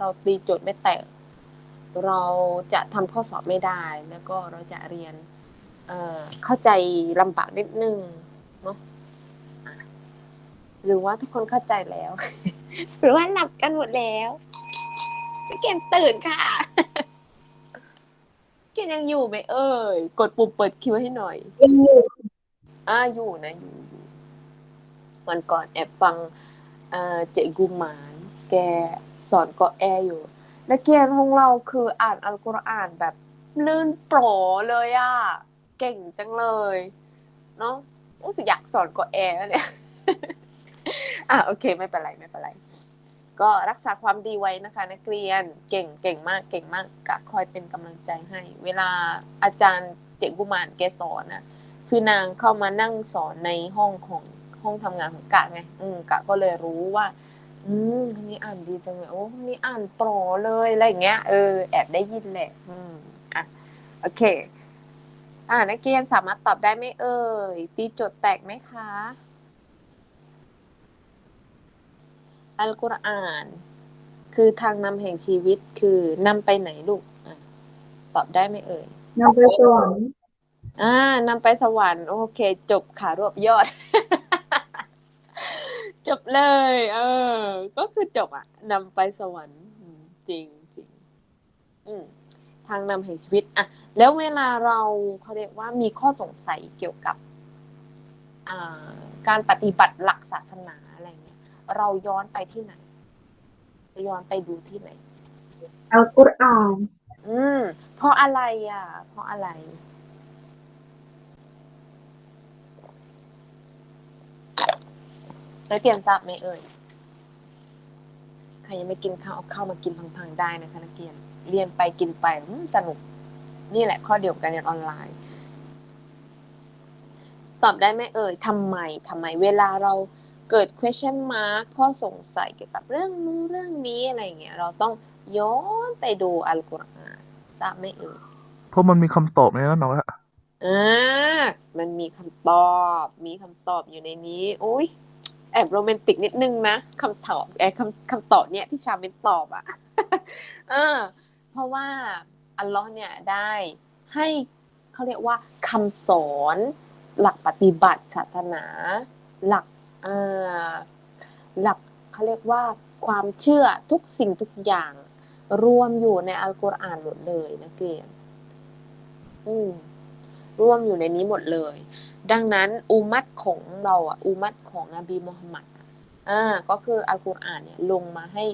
เราตีโจทย์ไม่แตก เราจะทำข้อสอบไม่ได้ แล้วก็เราจะเรียนเอ่อเข้าใจลำบากนิดนึงเนาะอะหรือว่าทุกคนเข้าใจแล้ว หรือว่าหลับกันหมดแล้วพี่เกมตื่นค่ะเกมยังอยู่ไหมเอ่ยกดปุ่มเปิดคิวให้หน่อยยังอยู่อ่าอยู่นะอยู่อยู่วันก่อนแอบฟังเอ่อเจกูหมาน แก สอนก็แออยู่แล้วเกียนของเราคืออ่านอัลกุรอานแบบลื่นโปรเลยอะ เก่งจังเลย เนาะรู้สึกอยากสอนก็แอแล้วเนี่ย อะโอเค ไม่เป็นไรไม่เป็นไร ก็รักษาความดีไว้นะคะ นักเรียนเก่งเก่งมากเก่งมากกะคอยเป็นกำลังใจให้ เวลาอาจารย์เจกุมารแกสอนน่ะ คือนางเข้ามานั่งสอนในห้องของห้องทำงานของกะไง อืมกะก็เลยรู้ว่า อืมคนนี้อ่านดีจังเลยโอ้คนนี้อ่านโปรเลยอะไรอย่างเงี้ยเออแอบได้ยินแหละอืมอะโอเค อ่านักเรียนสามารถตอบได้ไหมเอ่ยตีโจทย์แตกไหมคะอัลกุรอาน คือทางนำแห่งชีวิตคือนำไปไหนลูกอะตอบได้ไหมเอ่ยนำไปสวรรค์อ่านำไปสวรรค์โอเค จบค่ะรวบยอด จบเลย เออ ก็คือจบอะนำไปสวรรค์อืมจริงจริงอืมทางนำแห่งชีวิตอะแล้วเวลาเราเขาเรียกว่ามีข้อสงสัยเกี่ยวกับอ่าการปฏิบัติหลักศาสนาอะไรเงี้ย เราย้อนไปที่ไหน ย้อนไปดูที่ไหนอัลกุรอานอืมเพราะอะไรอะ เพราะอะไร แล้วเตรียมทราบไหมเอ่ยใครยังไม่กินข้าวเอาข้าวมากินพังๆได้นะคะนักเรียนเรียนไปกินไปอืมสนุก นี่แหละ ข้อเดียวกันเรียนออนไลน์ ตอบได้ไหมเอ่ยทำไมทำไมเวลาเราเกิด question mark ข้อสงสัยเกี่ยวกับเรื่องนู้นเรื่องนี้อะไรอย่างเงี้ยเราต้องย้อนไปดูอัลกุรอานทราบไหมเอ่ยเพราะมันมีคำตอบในนั้นเนาะอ่ามันมีคำตอบ มีคำตอบอยู่ในนี้โอ้ย แอบโรแมนติกนิดนึงนะคำตอบไอ้คำคำตอบเนี่ยที่ชาเมนตอบอะเออ เพราะว่าอัลลอฮ์เนี่ยได้ให้เขาเรียกว่าคำสอน หลักปฏิบัติศาสนา หลักอ่าหลักเขาเรียกว่าความเชื่อทุกสิ่งทุกอย่าง รวมอยู่ในอัลกุรอานหมดเลยนะเกรียอืม ร่วมอยู่ในนี้หมดเลย ดังนั้นอุมัตของเราอะอุมัตของนบีมุฮัมมัดอ่าก็คืออัลกุรอานเนี่ยลงมาให้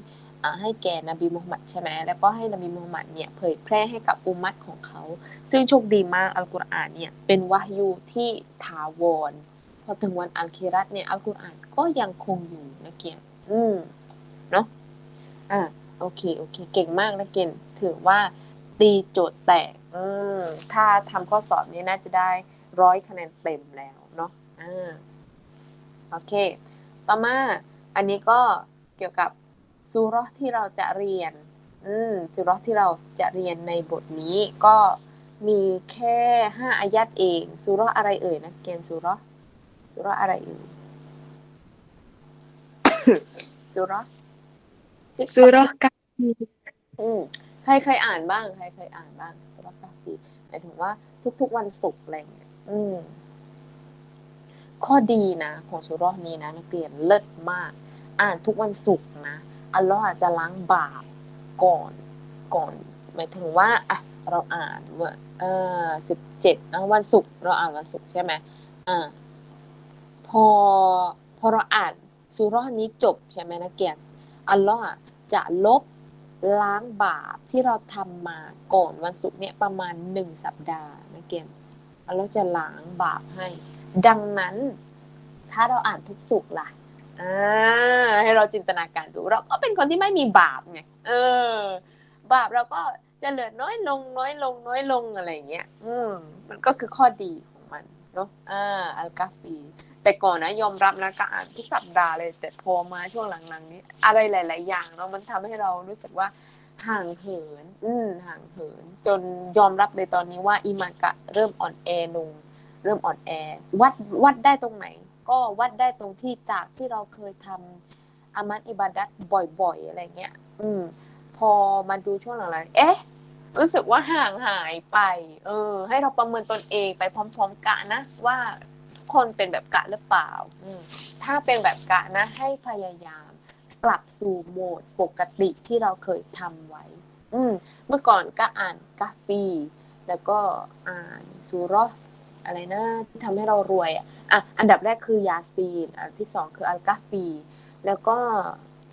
อ่าให้แก่นบีมุฮัมมัดใช่ไหมแล้วก็ให้นบีมุฮัมมัดเนี่ยเผยแพร่ให้กับอุมัตของเขา ซึ่งโชคดีมากอัลกุรอานเนี่ยเป็นวะฮยูที่ถาวรพอถึงวันอัลคิรัตเนี่ยอัลกุรอานก็ยังคงอยู่นะเกียอืมเนาะอ่าโอเคโอเค เก่งมากนะเกณฑ์ถือว่าตีโจทย์แตก อืมถ้าทำข้อสอบนี้น่าจะได้ร้อยคะแนนเต็มแล้วเนาะอ่าโอเค ต่อมาอันนี้ก็เกี่ยวกับซูเราะห์ที่เราจะเรียน อืมซูเราะห์ที่เราจะเรียนในบทนี้ก็มีแค่ห้าอายัดเองซูเราะห์อะไรเอ่ยนะเกณฑ์ซูเราะห์ซูเราะห์อะไรเอ่ยซูเราะห์สุเราะห์กาฟีอืมใครเคยอ่านบ้าง ใครเคยอ่านบ้าง สุรกาฟีหมายถึงว่าทุกๆวันศุกร์อะไรอย่างเงี้ยอืม ข้อดีนะของสุเรอนี้นะนักเรียนเลิศมาก อ่านทุกวันศุกร์นะอัลลอฮ์อาจจะล้างบาปก่อนก่อน หมายถึงว่าอะเราอ่านว่าเออสิบเจ็ดนะวันศุกร์เราอ่านวันศุกร์ใช่ไหมอ่าพอพอเราอ่านสุเรอนี้จบใช่ไหมนักเรียนอัลลอฮ์อจะลบ ล้างบาปที่เราทำมาก่อนวันศุกร์เนี่ยประมาณหนึ่งสัปดาห์นะเกมเราจะล้างบาปให้ ดังนั้น ถ้าเราอ่านทุกศุกร์ล่ะให้เราจินตนาการดู เราก็เป็นคนที่ไม่มีบาปไงเออ บาปเราก็จะเหลือน้อยลงน้อยลงน้อยลงอะไรอย่างเงี้ย อืมมันก็คือข้อดีของมันเนาะอ่าอัลกาฟี แต่ก่อนนะยอมรับนะก็อ่านทุกสัปดาห์เลย แต่พอมาช่วงหลังๆนี้ อะไรหลาย ๆ อย่างเนาะมันทำให้เรารู้สึกว่าห่างเหิน อืมห่างเหิน จนยอมรับในตอนนี้ว่าอีมากะเริ่มอ่อนแอลง เริ่มอ่อนแอ วัดวัดได้ตรงไหน ก็วัดได้ตรงที่จากที่เราเคยทำอามัดอิบาดัตบ่อยๆ อะไรเงี้ย อืมพพอมาดูช่วงหลังๆ เอ๊ะ รู้สึกว่าห่างหายไป เออ ให้เราประเมินตนเองไปพร้อม ๆกะนะว่า คนเป็นแบบกะหรือเปล่า ถ้าเป็นแบบกะนะให้พยายามกลับสู่โหมดปกติที่เราเคยทำไว้ อืเมื่อก่อนก็อ่านกาฟีแล้วก็อ่านซูราะห์อะไรนะที่ทำให้เรารวยอะอะอันดับแรกคือยาซีนอันที่สองคืออัลกาฟี แล้วก็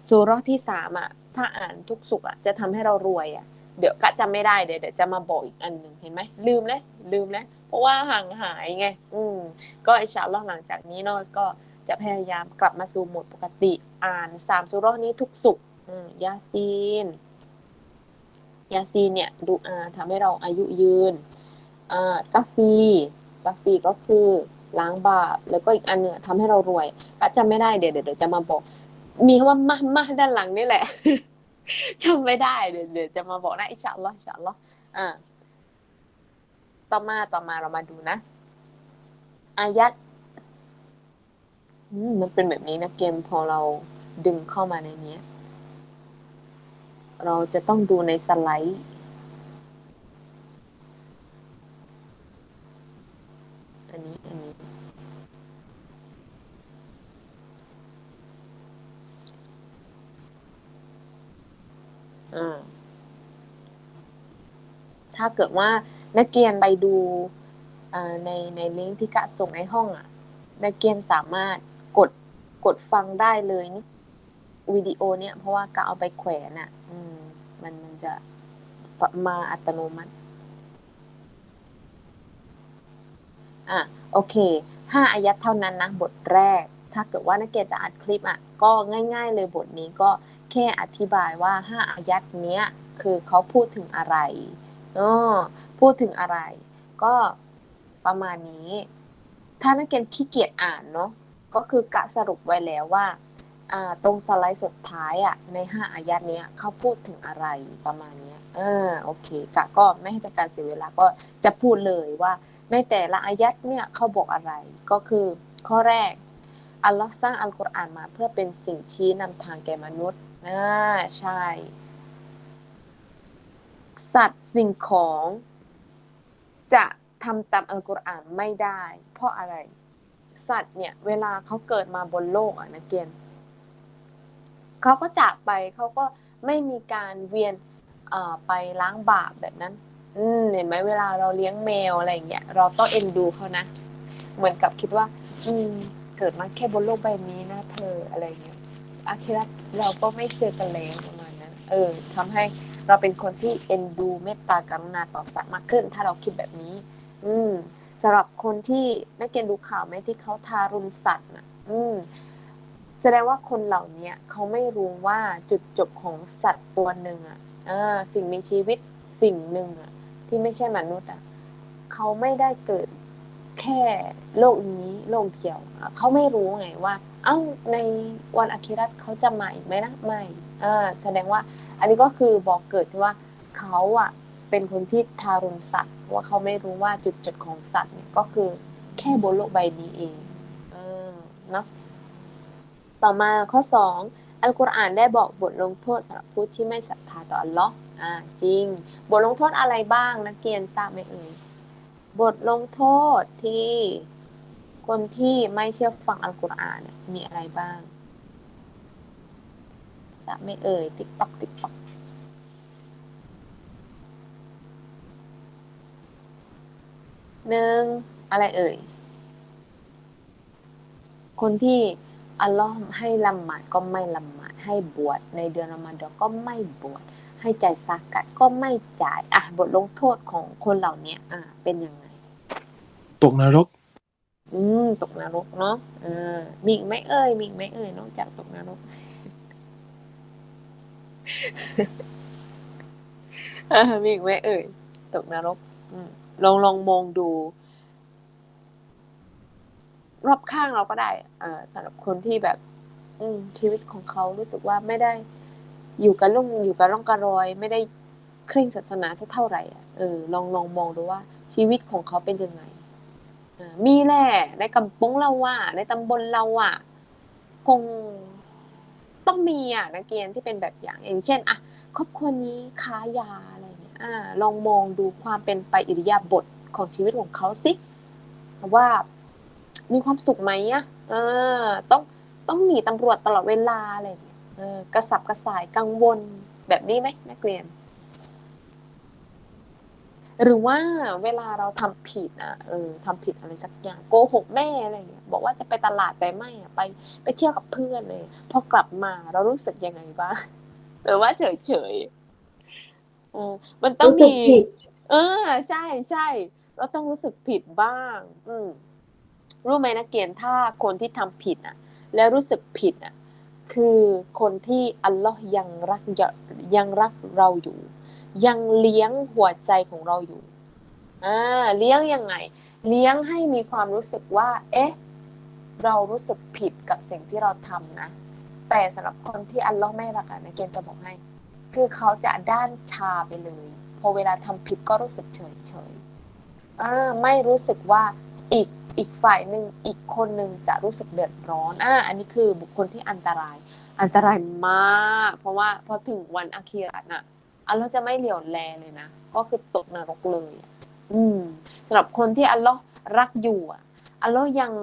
ซูราะห์ที่สามอะถ้าอ่านทุกสุขอะจะทำให้เรารวยอะ เดี๋ยวก็จำไม่ได้เดี๋ยวเดี๋ยวจะมาบอกอีกอันหนึ่งเห็นไหมลืมเลยลืมเลยเพราะว่าห่างหายไง อืม ก็อิชาอัลอฮ์หลังจากนี้เนาะก็จะพยายามกลับมาสู่โหมดปกติ อ่านสามซูเรนี้ทุกสุขอืมยาซีน ยาซีนเนี่ยดูอาทำให้เราอายุยืนอ่ากาฟีกาฟีก็คือล้างบาปแล้วก็อีกอันเนี่ยทำให้เรารวยก็จำไม่ได้เดี๋ยวเดี๋ยวเดี๋ยวจะมาบอก มีคำว่ามามาด้านหลังนี่แหละ จำไม่ได้เดี๋ยวเดี๋ยวจะมาบอกนะอินชาอัลลอฮ์อินชาอัลลอฮ์อ่าต่อมาต่อมาเรามาดูนะ อายัดมันเป็นแบบนี้นะเกมพอเราดึงเข้ามาในนี้เราจะต้องดูในสไลด์อันนี้อันนี้ ถ้าเกิดว่านักเรียนไปดูอ่าในในลิงก์ที่กะส่งในห้องอะ นักเรียนสามารถกดกดฟังได้เลยนี่วิดีโอเนี่ยเพราะว่ากะเอาไปแขวนอะ อืม มันมันจะมาอัตโนมัติ อะ โอเคห้าอายัดเท่านั้นนะ บทแรก ถ้าเกิดว่านักเรียนจะอัดคลิปอะก็ง่าย ๆ เลยบทนี้ก็แค่อธิบายว่าห้าอายัดเนี้ยคือเขาพูดถึงอะไรอ๋อพูดถึงอะไร ก็ประมาณนี้ ถ้านักเรียนขี้เกียจอ่านเนาะก็คือกะสรุปไว้แล้วว่าอ่าตรงสไลด์สุดท้ายอะในห้าอายัดเนี้ยเขาพูดถึงอะไรประมาณเนี้ยเออโอเคกะก็ไม่ให้เป็นการเสียเวลาก็จะพูดเลยว่า ในแต่ละอายัดเนี่ยเขาบอกอะไรก็คือข้อแรก อัลลอฮ์สร้างอัลกุรอานมาเพื่อเป็นสิ่งชี้นำทางแก่มนุษย์อ่าใช่ สัตว์สิ่งของจะทำตามอัลกุรอานไม่ได้ เพราะอะไร สัตว์เนี่ย เวลาเขาเกิดมาบนโลกอะนะเกียนเขาก็จากไปเขาก็ไม่มีการเวียนไปล้างบาปแบบนั้น อืเห็นไหมเวลาเราเลี้ยงแมวอะไรอย่างเงี้ยเราต้องเอ็นดูเขานะ เหมือนกับคิดว่า อืม กิดมาแค่บนโลกใบนี้นะเธออะไรเงี้ยอาคิระเราก็ไม่เจอกันแล้วประมาณนั้น เออทำให้เราเป็นคนที่เอ็นดูเมตตากรุณาต่อสัตว์มากขึ้น ถ้าเราคิดแบบนี้ อืมสำหรับคนที่นักเรียนดูข่าวไหมที่เขาทารุณสัตว์น่ะ อืมแสดงว่าคนเหล่านี้เขาไม่รู้ว่าจุดจบของสัตว์ตัวหนึ่งอะสิ่งมีชีวิตสิ่งหนึ่งอะ ที่ไม่ใช่มนุษย์อะเขาไม่ได้เกิด แค่โลกนี้โลกเดียวเขาไม่รู้ไงว่าเอ้าในวันอาคิรัตเขาจะมาอีกไหมนะไม่แสดงว่า อันนี้ก็คือบอกเกิดที่ว่าเขาอะเป็นคนที่ทารุณสัตว์ว่าเขาไม่รู้ว่าจุดจบของสัตว์เนี่ยก็คือแค่บนโลกใบนี้เองเออเนาะต่อมาข้อ2อัลกุรอานได้บอกบทลงโทษสำหรับผู้ที่ไม่ศรัทธาต่ออัลลอฮ์อ่าจริง บทลงโทษอะไรบ้างนักเรียนทราบไหมเอ่ย บทลงโทษที่คนที่ไม่เชื่อฟังอัลกุรอานมีอะไรบ้างทราบไหมเอ่ย ติ๊กตอกติ๊กตอกหนึ่งอะไรเอ่ย คนที่อัลลอฮ์ให้ละหมาดก็ไม่ละหมาดให้บวชในเดือนรอมฎอนก็ไม่บวชให้จ่ายซากัดก็ไม่จ่ายอะบทลงโทษของคนเหล่านี้อะเป็นยังไง ตกนรก อืม ตกนรกเนาะอ่ามีอีกไหมเอ่ยมีอีกไหมเอ่ยนอกจากตกนรกอ่ามีอีกไหมเอ่ยตกนรก อืมลองลองมองดู รอบข้างเราก็ได้ อ่าสำหรับคนที่แบบ อืม ชีวิตของเขารู้สึกว่าไม่ได้อยู่กับล่องอยู่กับร่องกระรอย ไม่ได้เคร่งศาสนาสักเท่าไหร่อะเออลองลองมองดูว่าชีวิตของเขาเป็นยังไง มีแหละในกำปงเราอะในตำบลเราอะคงต้องมีอะนักเรียนที่เป็นแบบอย่างอย่างเช่นอะครอบครัวนี้ค้ายาอะไรเนี่ยอ่าลองมองดูความเป็นไปอิริยาบถของชีวิตของเขาสิว่ามีความสุขไหมอะเออ ต้องต้องหนีตำรวจตลอดเวลาอะไรเงี้ยเออกระสับกระส่ายกังวลแบบนี้ไหมนักเรียน หรือว่าเวลาเราทำผิดอะเออทำผิดอะไรสักอย่างโกหกแม่อะไรเงี้ยบอกว่าจะไปตลาดแต่ไม่อะไปไปเที่ยวกับเพื่อนเลยพอกลับมาเรารู้สึกยังไงบ้างหรือว่าเฉยเฉยๆเออมันต้องรู้สึกมีผิดเออ ใช่ใช่เราต้องรู้สึกผิดบ้าง อืมรู้ไหมนักเกียนถ้าคนที่ทำผิดอะ แล้วรู้สึกผิดอะ คือคนที่อัลลอฮ์ยังรักยังรักเราอยู่ ยังเลี้ยงหัวใจของเราอยู่อ่าเลี้ยงยังไง เลี้ยงให้มีความรู้สึกว่า เอ๊ะ เรารู้สึกผิดกับสิ่งที่เราทำนะ แต่สำหรับคนที่อัลลอฮ์ไม่รักอะนะเกณฑ์จะบอกให้ คือเขาจะด้านชาไปเลย พอเวลาทำผิดก็รู้สึกเฉยเฉยอ่าไม่รู้สึกว่าอีกอีกฝ่ายหนึ่งอีกคนหนึ่งจะรู้สึกเดือดร้อนอ่าอันนี้คือบุคคลที่อันตราย อันตรายมาก เพราะว่าพอถึงวันอาคีรัตน่ะ อัลลอฮ์จะไม่เหลียวแลเลยนะก็คือตกนรกเลยอะอืมสำหรับคนที่อัลลอฮ์รักอยู่อะอัลลอฮ์ยัง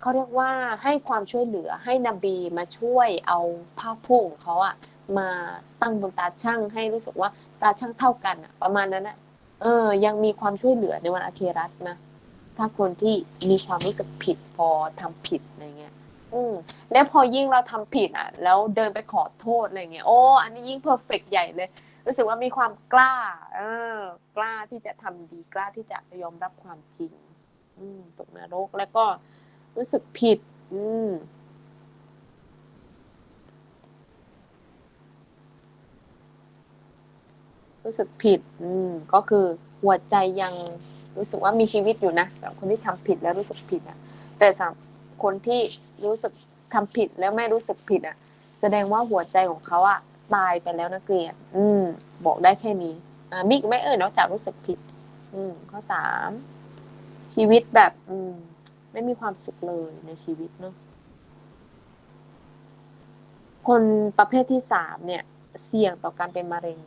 เขาเรียกว่าให้ความช่วยเหลือให้นบีมาช่วยเอาผ้าพุ่ของเขาอะมาตั้งบนตาช่างให้รู้สึกว่าตาช่างเท่ากันอะประมาณนั้นอะเออ ยังมีความช่วยเหลือในวันอาคีรัตนะ ถ้าคนที่มีความรู้สึกผิดพอทำผิดอะไรเงี้ย อืมแล้วพอยิ่งเราทำผิดอะ แล้วเดินไปขอโทษอะไรเงี้ยโอ้อันนี้ยิ่งเพอร์เฟกใหญ่เลย รู้สึกว่ามีความกล้า เออกล้าที่จะทำดีกล้าที่จะยอมรับความจริง อืมตกนรกแล้วก็รู้สึกผิด อืมรู้สึกผิด อืม ก็คือหัวใจยังรู้สึกว่ามีชีวิตอยู่นะสำหรับคนที่ทำผิดแล้วรู้สึกผิดอะ แต่สำ คนที่รู้สึกทำผิดแล้วไม่รู้สึกผิดอะ แสดงว่าหัวใจของเขาอะตายไปแล้วนักเรียน อืม บอกได้แค่นี้ อ่ามิกไม่เอ่ยนอกจากรู้สึกผิด อืม ข้อสาม ชีวิตแบบ อืม ไม่มีความสุขเลยในชีวิตเนาะ คนประเภทที่สามเนี่ย เสี่ยงต่อการเป็นมะเร็ง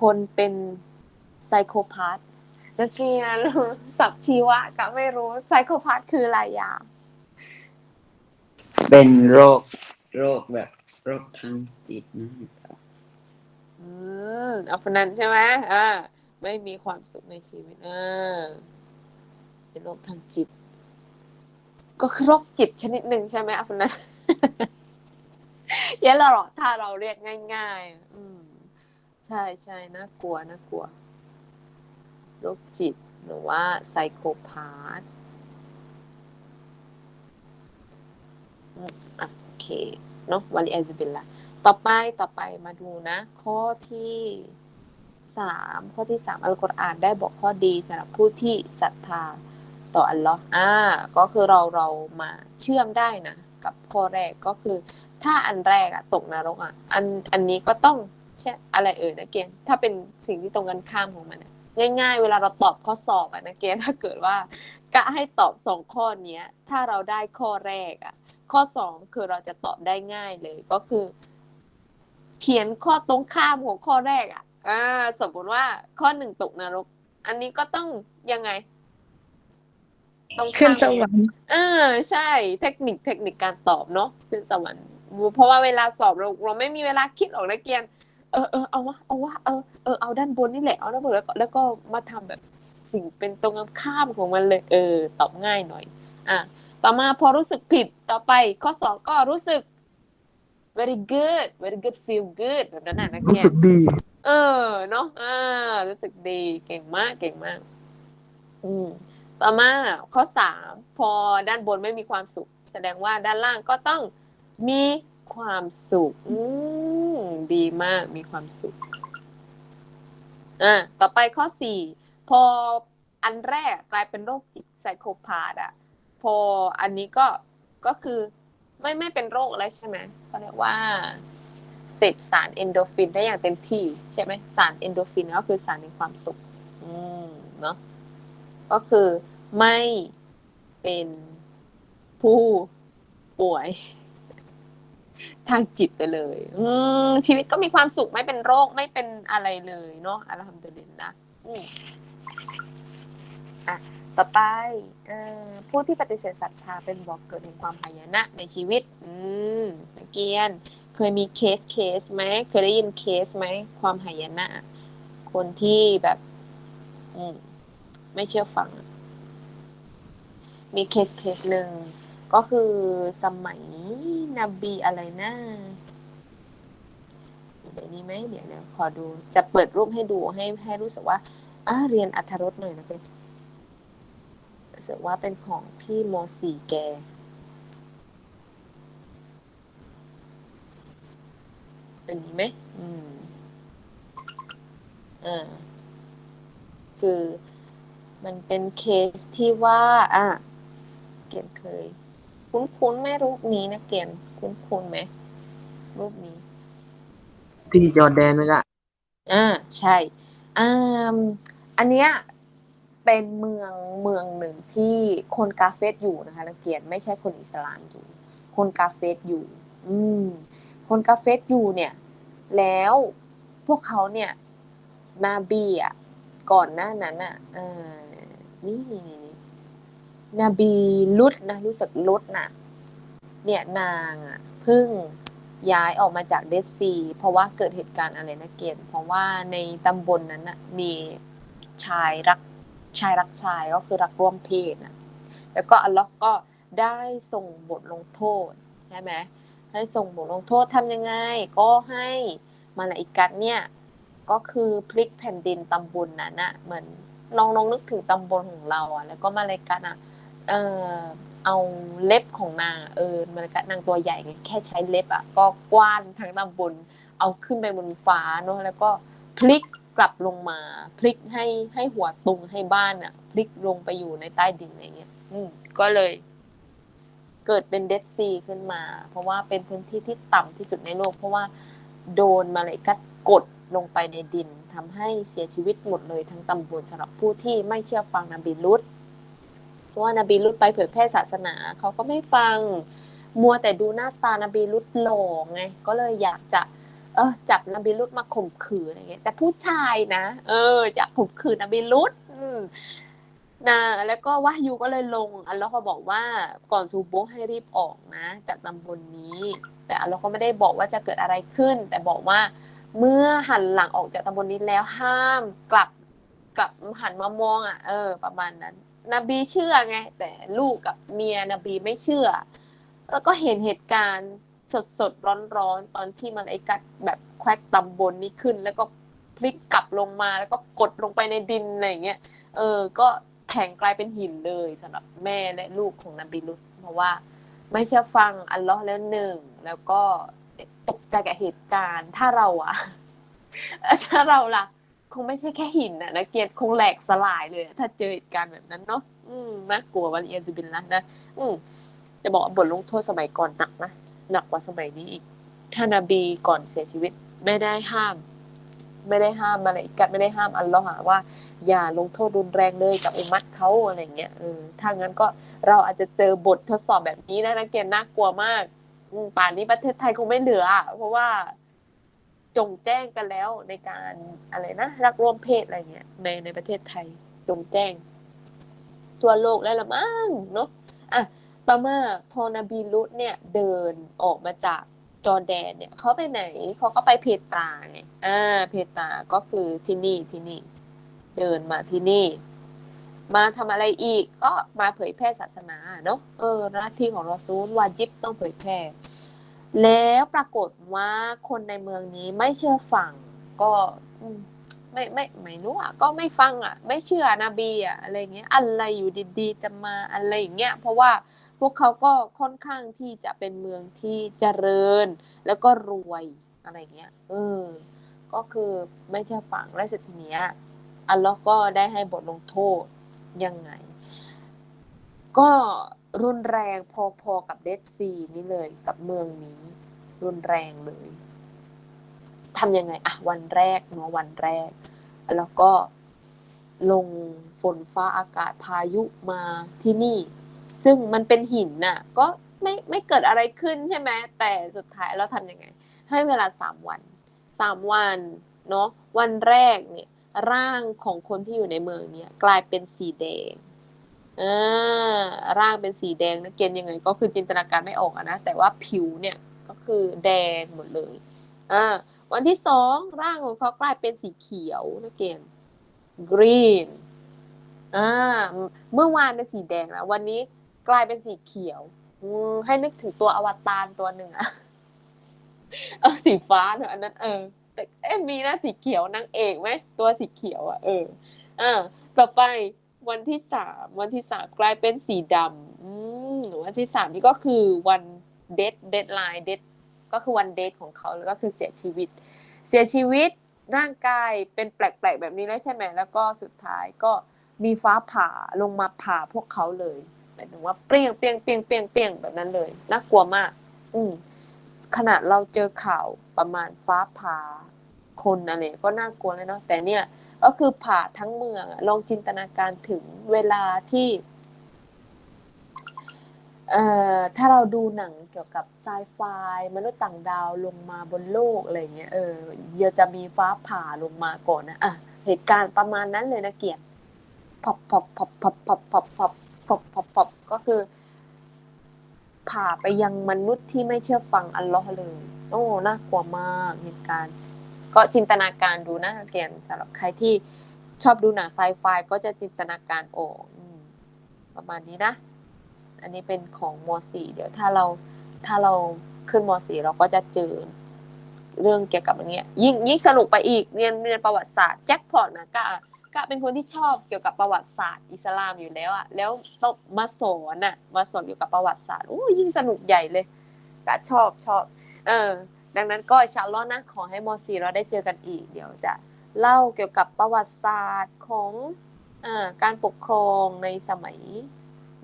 คนเป็นไซโคพาธนักเรียนสับชีวะก็ไม่รู้ไซโคพาธคืออะไรอะ เป็นโรค โรคแบบโรคทางจิตนะครับอืมเอาคนนั้นใช่ไหมอ่าไม่มีความสุขในชีวิตอ่าเป็นโรคทางจิต ก็คือโรคจิตชนิดหนึ่งใช่ไหมเอาคนนั้นเยอะหรอถ้าเราเรียกง่าย ๆ อืม ใช่ใช่น่ากลัวน่ากลัวโรคจิตหรือว่าไซโคพาธ อืมอะโอเคเนาะวาลีอัลบิลละต่อไปต่อไปมาดูนะ ข้อที่สามข้อที่สามอัลกุรอานได้บอกข้อดีสำหรับผู้ที่ศรัทธาต่ออัลลอฮ์อ่า ก็คือเราเรามาเชื่อมได้นะ กับข้อแรกก็คือ ถ้าอันแรกอะตกนรกอะอันอันนี้ก็ต้องใช่อะไรเอ่ยนะเกณฑ์ถ้าเป็นสิ่งที่ตรงกันข้ามของมันง่าย ๆ เวลาเราตอบข้อสอบอะนะเกณฑ์ถ้าเกิดว่ากะให้ตอบสองข้อเนี้ย ถ้าเราได้ข้อแรกอะ ข้อสองคือเราจะตอบได้ง่ายเลยก็คือ เขียนข้อตรงข้ามของข้อแรกอะ อ่า สมมติว่าข้อหนึ่งตกนรก อันนี้ก็ต้องยังไงตรงขึ้นข้ามสวรรค์เออใช่ เทคนิคเทคนิคการตอบเนาะขึ้นสวรรค์เพราะว่าเวลาสอบเราเราไม่มีเวลาคิดออกนะเกียน เออเออเอาวะเอาวะเออเออเอาด้านบนนี่แหละเอาด้านบนแล้วก็แล้วก็มาทำแบบสิ่งเป็นตรงกันข้ามของมันเลย เออ ตอบง่ายหน่อย อะ ต่อมาพอรู้สึกผิดต่อไปข้อสองก็รู้สึก very good very good feel good แบบนั้นน่ะนักรู้เรียสึนกดี เออเนาะอ่ารู้สึกดีเก่งมากเก่งมาก อืมต่อมาข้อสามพอด้านบนไม่มีความสุข แสดงว่าด้านล่างก็ต้องมีความสุข อืมดีมากมีความสุขอ่าต่อไปข้อสี่พออันแรกกลายเป็นโรคจิตไซโคพาธอะ พออันนี้ก็ก็คือไม่ไม่เป็นโรคแล้วใช่ไหมเขาเรียกว่าเสพสารเอนโดฟินได้อย่างเต็มที่ใช่ไหมสารเอนโดฟินก็คือสารแห่งความสุข อืมเนาะก็คือไม่เป็นผู้ป่วยทางจิตไปเลย อืชีวิตก็มีความสุขไม่เป็นโรคไม่เป็นอะไรเลยเนาะอัลฮัมดุลิลละ อะต่อไปอผู้ที่ปฏิเสธศรัทธาเป็นบอกเกิดแห่งความหายนะในชีวิต อืมนักเกียน เคยมีเคสเคสไหมเคยได้ยินเคสไหมความหายนะ คนที่แบบ อืมไม่เชื่อฟัง มีเคสเคสหนึ่งก็คือสมัยนบีอะไรนะเดี๋ยวนี้ไหมเดี๋ยวเดี๋ยวขอดู จะเปิดรูปให้ดูให้ให้รู้สึกว่าอ่าเรียนอัธรสหน่อยนะเพื่อน รู้สึกว่าเป็นของพี่โมสีแก อันนี้ไหม อืมอ่าคือมันเป็นเคสที่ว่า อะ เกียนเคย คุ้นๆไหมรูปนี้นะเกียนคุ้นๆไหม รูปนี้ที่จอร์แดนไหมล่ะ อ่า ใช่ อ่า อันเนี้ย เป็นเมืองเมืองหนึ่งที่คนกาเฟสอยู่นะคะนักเกียรติไม่ใช่คนอิสลามอยู่ คนกาเฟสอยู่ อืม คนกาเฟสอยู่เนี่ย แล้วพวกเขาเนี่ยนาบีอะก่อนหน้านั้นอะเออนี่นี่นี่นนบีลุดนะรู้สึกลุดน่ะเนี่ยนางอะเพิ่งย้ายออกมาจากเดซี เพราะว่าเกิดเหตุการณ์อะไรนะเกณฑ์เพราะว่าในตำบลนั้นน่ะมีชายรัก ชายรักชายก็คือรักร่วมเพศนะแล้วก็อัลลอฮ์ก็ได้ส่งบทลงโทษใช่ไหมให้ส่งบทลงโทษทำยังไง ก็ให้มาลาอิกัดเนี่ยก็คือพลิกแผ่นดินตำบลนั้นน่ะเหมือนลองลองนึกถึงตำบลของเราอะ แล้วก็มาลาอิกัดอะเออเอาเล็บของนางเออมันก็นางตัวใหญ่ไงแค่ใช้เล็บอะก็กว้านทั้งตำบลเอาขึ้นไปบนฟ้าเนาะแล้วก็พลิก กลับลงมา พลิกให้ให้หัวตุงให้บ้านอะพลิกลงไปอยู่ในใต้ดินอะไรเงี้ยอืมก็เลย เกิดเป็นเดดซีขึ้นมา เพราะว่าเป็นพื้นที่ที่ต่ำที่สุดในโลก เพราะว่าโดนมาเลยกัดกดลงไปในดินทำให้เสียชีวิตหมดเลยทั้งตำบลสำหรับผู้ที่ไม่เชื่อฟังนบีลุตเพราะว่านบีลุตไปเผยแพร่ศาสนาเขาก็ไม่ฟัง มัวแต่ดูหน้าตานบีลุตหล่อไง ก็เลยอยากจะ เออจับนบีลุตมาข่มขืนอะไรเงี้ยแต่ผู้ชายนะ เออจะข่มขืนนบีลุตนะแล้วก็วายูก็เลยลง อัลลอฮ์ก็บอกว่าก่อนซูโบให้รีบออกนะ จากตำบลนี้ แต่อัลลอฮ์ก็ไม่ได้บอกว่าจะเกิดอะไรขึ้น แต่บอกว่าเมื่อหันหลังออกจากตำบลนี้แล้วห้ามกลับกลับหันมามองอะเออ ประมาณนั้น นบีเชื่อไง แต่ลูกกับเมียนบีไม่เชื่อ แล้วก็เห็นเหตุการณ์ สดสดร้อนร้อนๆตอนที่มันไอ้กัดแบบแควกตำบลนี้ขึ้น แล้วก็พลิกกลับลงมาแล้วก็กดลงไปในดินอะไรเงี้ยเออ ก็แข็งกลายเป็นหินเลยสำหรับแม่และลูกของนบีลุตเพราะว่า ไม่เชื่อฟังอัลลอฮ์แล้วหนึ่งแล้วก็ตกใจกับเหตุการณ์ ถ้าเราอะถ้าเราล่ะ คงไม่ใช่แค่หินนะนะเกียรติคงแหลกสลายเลย ถ้าเจอเหตุการณ์แบบนั้นเนาะอืมน่ากลัววันเอียนซูบินละนะอืมจะบอกบทลงโทษสมัยก่อนหนักนะ หนักกว่าสมัยนี้อีกท่านาบีก่อนเสียชีวิตไม่ได้ห้าม ไม่ได้ห้ามมาเลยกัดไม่ได้ห้ามอัลลอฮ์ว่า อย่าลงโทษรุนแรงเลยกับอุมัตเขาอะไรเงี้ยเออถ้างั้นก็เราอาจจะเจอบททดสอบแบบนี้นะนักเกียรติน่ากลัวมากป่านนี้ประเทศไทยคงไม่เหลือ เพราะว่าจงแจ้งกันแล้วในการอะไรนะรักร่วมเพศอะไรเงี้ยในในประเทศไทยจงแจ้ง ทั่วโลกแล้วละมั้งเนาะอะ ต่อมาพอนบีลุตเนี่ยเดินออกมาจากจอร์แดนเนี่ยเขาไปไหนเขาก็ไปเพตาไงอ่าเพตาก็คือที่นี่ที่นี่ เดินมาที่นี่ มาทำอะไรอีกก็มาเผยแพร่ศาสนาเนาะเออหน้าที่ของรอซูลวาจิบต้องเผยแพร่ แล้วปรากฏว่าคนในเมืองนี้ไม่เชื่อฟังก็ไม่ไม่ไม่รู้อะก็ไม่ฟังอะ ไม่เชื่อนบีอะอะไรเงี้ยอะไรอยู่ดีๆจะมาอะไรอย่างเงี้ยเพราะว่า วกเขาก็ค่อนข้างที่จะเป็นเมืองที่เจริญแล้วก็รวยอะไรเงี้ยเออก็คือไม่เชื่อฟังและเสร็จทีเนี้ยอัลลอฮ์ก็ได้ให้บทลงโทษยังไง ก็รุนแรงพอๆกับเดดซีนี่เลยกับเมืองนี้ รุนแรงเลยทำยังไงอะวันแรกเนาะวันแรก แล้วก็ลงฝนฟ้าอากาศพายุมาที่นี่ ซึ่งมันเป็นหินน่ะ ก็ไม่ไม่เกิดอะไรขึ้นใช่ไหมแต่สุดท้ายเราทำยังไง ให้เวลาสามวันสามวันเนาะวันแรกเนี่ย ร่างของคนที่อยู่ในเมืองเนี่ย กลายเป็นสีแดงอ่าร่างเป็นสีแดงนะเกณฑ์ยังไง ก็คือจินตนาการไม่ออกอะนะแต่ว่าผิวเนี่ยก็คือแดงหมดเลยอ่าวันที่สองร่างของเขากลายเป็นสีเขียวนะเกณฑ์ green อ่าเมื่อวานเป็นสีแดงนะวันนี้ กลายเป็นสีเขียวอให้นึกถึงตัวอวตารตัวหนึ่งอะเออสีฟ้าเนอะอันนั้นเออ แต่เอ๊มีนะสีเขียวนางเอกไหมตัวสีเขียวอะเอออ่าต่อไปวันที่สามวันที่สามกลายเป็นสีดำอืมวันที่สามนี่ก็คือวันเดทเดทไลน์เดทก็คือวันเดทของเขาแล้วก็คือเสียชีวิต เสียชีวิตร่างกายเป็นแปลกๆแบบนี้แล้วใช่ไหมแล้วก็สุดท้ายก็มีฟ้าผ่าลงมาผ่าพวกเขาเลย หมายถึงว่าเปรี้ยงเปรี้ยงเปรี้ยงเปรี้ยงเปรี้ยงแบบนั้นเลยน่ากลัวมาก อืมขนาดเราเจอข่าวประมาณฟ้าผ่าคนอะไรก็น่ากลัวเลยเนาะแต่เนี่ย ก็คือผ่าทั้งเมืองลองจินตนาการถึงเวลาที่เอ่อถ้าเราดูหนังเกี่ยวกับไซไฟมนุษย์ต่างดาวลงมาบนโลกอะไรเงี้ยเออเยจะมีฟ้าผ่าลงมาก่อนนะอะเหตุการณ์ประมาณนั้นเลยนะเกียรติพอบพอบพอบพอบพอบพอบพอบ พบพบพบก็คือผ่าไปยังมนุษย์ที่ไม่เชื่อฟังอัลลอฮ์เลย โอ้น่ากลัวมากเหตุการณ์ ก็จินตนาการดูนะเกียนสำหรับใครที่ชอบดูหนังไซไฟก็จะจินตนาการออกอืมประมาณนี้นะ อันนี้เป็นของม .4 เดี๋ยวถ้าเราถ้าเราขึ้นม .4 เราก็จะเจอเรื่องเกี่ยวกับอย่างเงี้ยยิ่งยิ่งสนุกไปอีกเรียนเรียนประวัติศาสตร์แจ็คพอตนะก็ ก็เป็นคนที่ชอบเกี่ยวกับประวัติศาสตร์อิสลามอยู่แล้วอะแล้วต้องมาสอนอะมาสอนเกี่ยวกับประวัติศาสตร์โอ้ยิ่งสนุกใหญ่เลยก็ชอบชอบ เออ ดังนั้นก็อินชาอัลอนะขอให้ม .4 เราได้เจอกันอีก เดี๋ยวจะเล่าเกี่ยวกับประวัติศาสตร์ของอ่าการปกครองในสมัย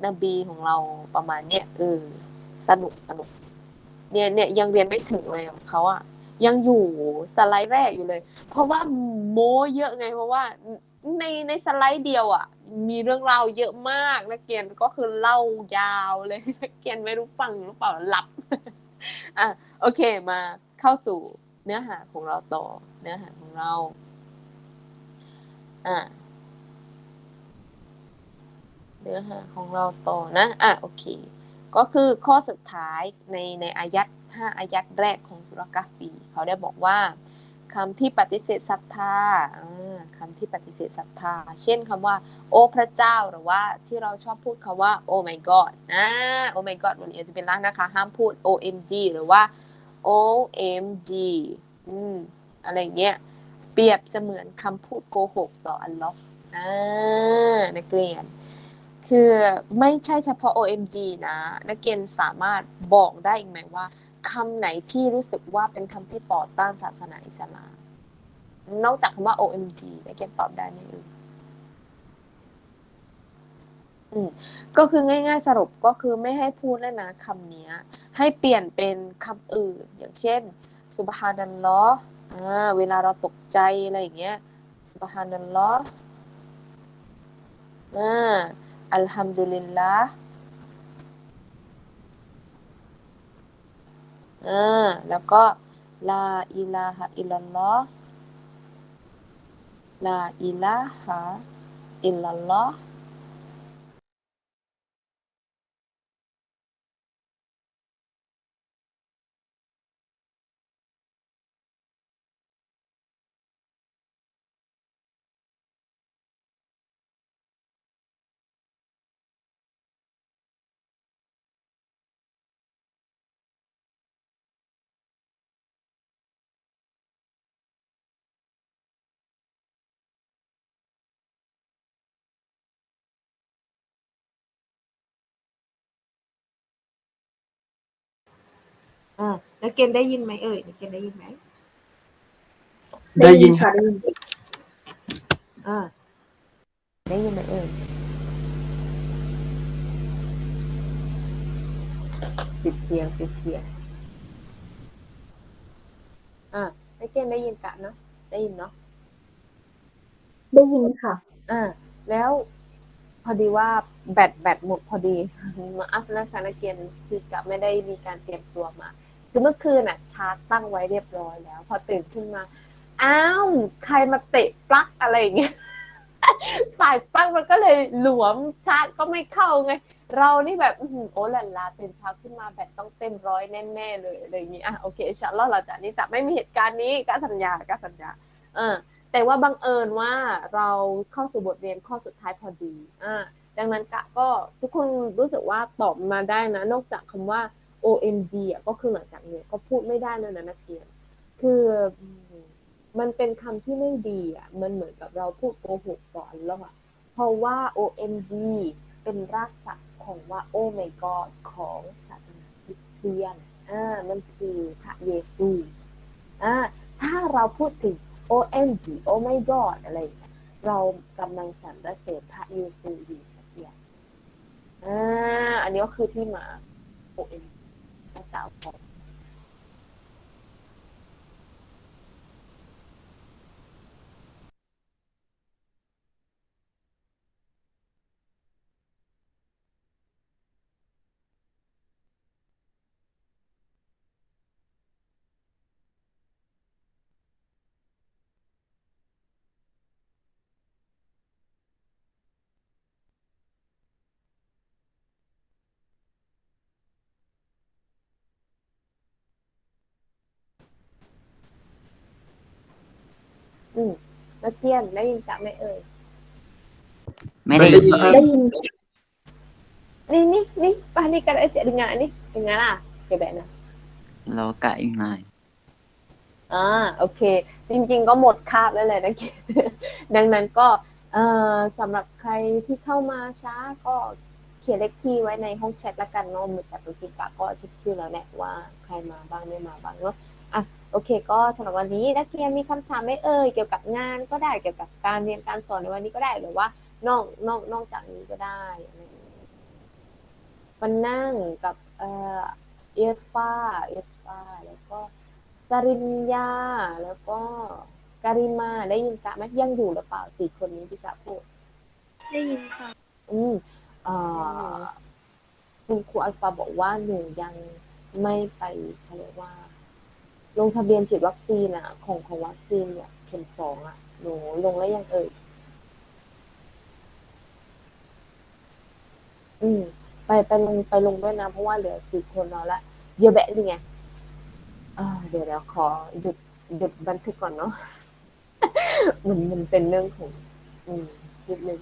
นบีของเราประมาณเนี้ยเออสนุกสนุก เนี่ยเนี่ยยังเรียนไม่ถึงเลยของเขาอะยังอยู่สไลด์แรกอยู่เลย เพราะว่าโม้เยอะไงเพราะว่า ในในสไลด์เดียวอะมีเรื่องราวเยอะมากนักเรียนก็คือเล่ายาวเลยนักเรียนไม่รู้ฟังหรือเปล่าหลับอะโอเคมาเข้าสู่เนื้อหาของเราต่อเนื้อหาของเราอะเนื้อหาของเราต่อนะอะโอเค ก็คือข้อสุดท้ายในในอายัดห้าอายัดแรกของสุรกาฟีเขาได้บอกว่าคำที่ปฏิเสธศรัทธาอ่า คำที่ปฏิเสธศรัทธา เช่นคำว่า โอ้พระเจ้าหรือว่าที่เราชอบพูดคำว่า โอ้ my god นะโอ้ my god วันนี้จะเป็นร้านนะคะ ห้ามพูด omg หรือว่า omg อืมอะไรเงี้ยเปรียบเสมือนคำพูดโกหกต่ออัลลอฮ์อ่านักเรียนคือไม่ใช่เฉพาะ OMG นะ นักเรียนสามารถบอกได้อีกไหมว่าคำไหนที่รู้สึกว่าเป็นคำที่ต่อต้านศาสนาอิสลาม นอกจากคำว่า OMG นักเรียนตอบได้ไหมเอ่ยอืมก็คือง่าย ๆ สรุปก็คือไม่ให้พูดแล้วนะคำนี้ให้เปลี่ยนเป็นคำอื่น อย่างเช่นสุบฮานัลลอฮ์อ่าเวลาเราตกใจอะไรอย่างเงี้ยสุบฮานัลลอฮ์อ่าอัลฮัมดุลิลละอ่าแล้วก็ลาอิลาฮะอิลลัลลอฮ์ la ilaha illallah อิลลัลลอฮ์อ่านักเกณฑ์ได้ยินไหมเอ่ยนักเกณฑ์ได้ยินไหมได้ยินคค่ะรับได้ยินอ่าได้ยินไหมเอ่ยปิดเสียงปิดเสียงอ่านักเกณฑ์ได้ยินกะเนาะได้ยินเนาะได้ยินค่ะอ่าแล้วพอดีว่าแบตแบตหมดพอดีมาอัพแล้วสารเกียนคือกับไม่ได้มีการเตรียมตัวมา คือเมื่อคืนน่ะชาร์จตั้งไว้เรียบร้อยแล้ว พอตื่นขึ้นมา อ้าว ใครมาเตะปลั๊กอะไรอย่างเงี้ยสายปลั๊กมันก็เลยหลวมชาร์จก็ไม่เข้าไง เรานี่แบบอื้อหือโอ้ลันลาตื่นเช้าขึ้นมาแบตต้องเต็มร้อยแน่ๆเลยอะไรอย่างงี้อะโอเคอินชาอัลลอฮ์เราจากนี้จะไม่มีเหตุการณ์นี้ก็สัญญาก็สัญญา เออ แต่ว่าบังเอิญว่าเราเข้าสู่บทเรียนข้อสุดท้ายพอดีอ่าดังนั้นกะก็ทุกคนรู้สึกว่าตอบมาได้นะ นอกจากคำว่า OMG อะก็คือหลังจากเนี้ยก็พูดไม่ได้แล้วนะนักเรียน คือมันเป็นคำที่ไม่ดีอะ มันเหมือนกับเราพูดโกหกก่อนแล้วอะ เพราะว่า OMG เป็นรากศัพท์ของว่า Oh my God ของศาสนาคริสเตียน อ่า มันคือพระเยซู อ่า ถ้าเราพูดถึง OMG Oh my God อะไรอย่างเงี้ย เรากำลังสรรเสริญพระเยซูอยู่สักอย่างอ่า อันนี้ก็คือที่มา OMG พร นักเรียนได้ยินจะไหม่เอ่ยไม่ได้ยินได้ยิน Ni ni ni Pas ni kalau Encik dengar ni Dengar lah Okay baik nah เรากะอีกหน่อยอ่าโอเค จริง ๆ ก็หมดคาบแล้วแหละนะดังนั้นก็เอ่อสำหรับใครที่เข้ามาช้าก็เขียนเลขที่ไว้ในห้องแชทละกันเนาะเหมือนกับตุกิกะก็เช็คชื่อแล้วแหละว่าใครมาบ้างไม่มาบ้างเนาะอะ โอเค ก็สำหรับวันนี้นักเรียนมีคำถามไหม่เอ่ยเกี่ยวกับงานก็ได้เกี่ยวกับการเรียนการสอนในวันนี้ก็ได้หรือว่านอกนอกนอกจากนี้ก็ได้อะไรอย่างเงี้ยมันนั่งกับเอ่อเอฟฟ้าเอฟฟ้าแล้วก็สริญญาแล้วก็การิมาได้ยินกะไหมยังอยู่หรือเปล่าสี่คนนี้ที่กะพูด ได้ยินค่ะ อืมเอ่อคุณครูอัลฟาบอกว่าหนูยังไม่ไปเขาเรียกว่า ลงทะเบียนฉีดวัคซีนอะของของวัคซีนเนี่ยเข็มสองอะหนูลงแล้วยังเอ่ยอืม ไปไปลงไปลงด้วยนะ เพราะว่าเหลือสี่คนเราละเยอะแบะนี่ไงอ่าเดี๋ยวเดี๋ยวขอหยุดหยุดบันทึกก่อนเนาะ มันมันเป็นเรื่องของ อืมนิดนึง